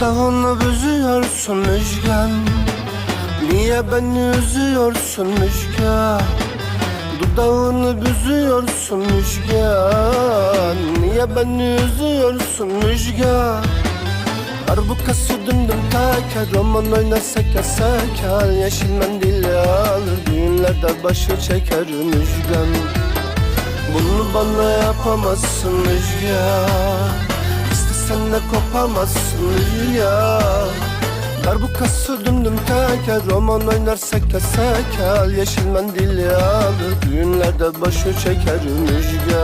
Dudağını büzüyorsun Müjgan? Niye beni üzüyorsun Müjgan? Dudağını büzüyorsun Müjgan. Niye beni üzüyorsun Müjgan? Darbukası dümdüm teker Roman oynasak yasak Yeşil mendil alır Düğünlerde başı çeker Müjgan. Bunu bana yapamazsın Müjgan de kopamazsın Müjgan Darbukası dümdüm teker. Roman oynarsak yasak Yeşil mendil alır. Düğünlerde başı çeker. Müjgan